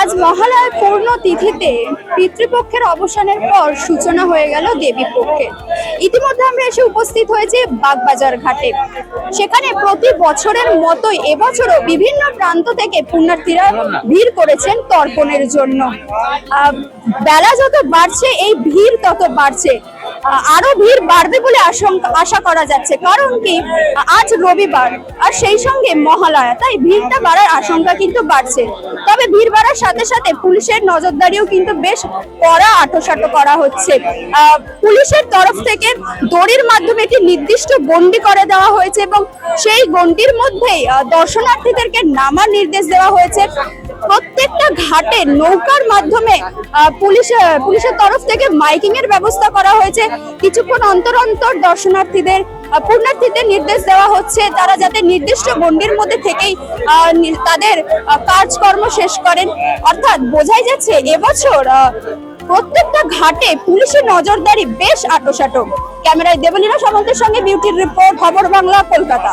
আজ মহালয়ার পূর্ণ তিথিতে পিতৃপক্ষের অবসানের পর সূচনা হয়ে গেল দেবী পক্ষের ইতিমধ্যে আমরা এসে উপস্থিত হয়েছি বাগবাজার ঘাটে। সেখানে প্রতি বছরের মতোই এবছরও বিভিন্ন প্রান্ত থেকে পুণ্যার্থীরা ভিড় করেছেন তর্পণের জন্য। বেলা যত বাড়ছে, এই ভিড় তত বাড়ছে। আরও ভিড় বাড়বে বলে আশা করা যাচ্ছে। কারণ কি আজ রবিবার, আর সেই সঙ্গে মহালয়া। তাই ভিড়টা বাড়ার আশঙ্কা কিন্তু বাড়ছে। তবে ভিড় বাড়ার সাথে সাথে পুলিশের নজরদারিও কিন্তু বেশ কড়া আটোসাটো করা হচ্ছে। পুলিশের তরফ থেকে দড়ির মাধ্যমে একটি নির্দিষ্ট গন্ডি করে দেওয়া হয়েছে এবং সেই গন্ডির মধ্যেই দর্শনার্থীদেরকে নামার নির্দেশ দেওয়া হয়েছে। প্রত্যেকটা ঘাটে নৌকার মাধ্যমে পুলিশ পুলিশের তরফ থেকে মাইকিং এর ব্যবস্থা করা হয়েছে। কিছুক্ষণ অন্তর অন্তর দর্শনার্থীদের পুণ্যার্থীদের নির্দেশ দেওয়া হচ্ছে। তারা যাতে নির্দিষ্ট গণ্ডির মধ্যে থেকেই তাদের কাজকর্ম শেষ করেন। অর্থাৎ বোঝাই যাচ্ছে এবছর প্রত্যেকটা ঘাটে পুলিশের নজরদারি বেশ আটোসাটো। ক্যামেরায় দেবলীনা সামন্তের সঙ্গে বিউটির রিপোর্ট, খবর বাংলা, কলকাতা।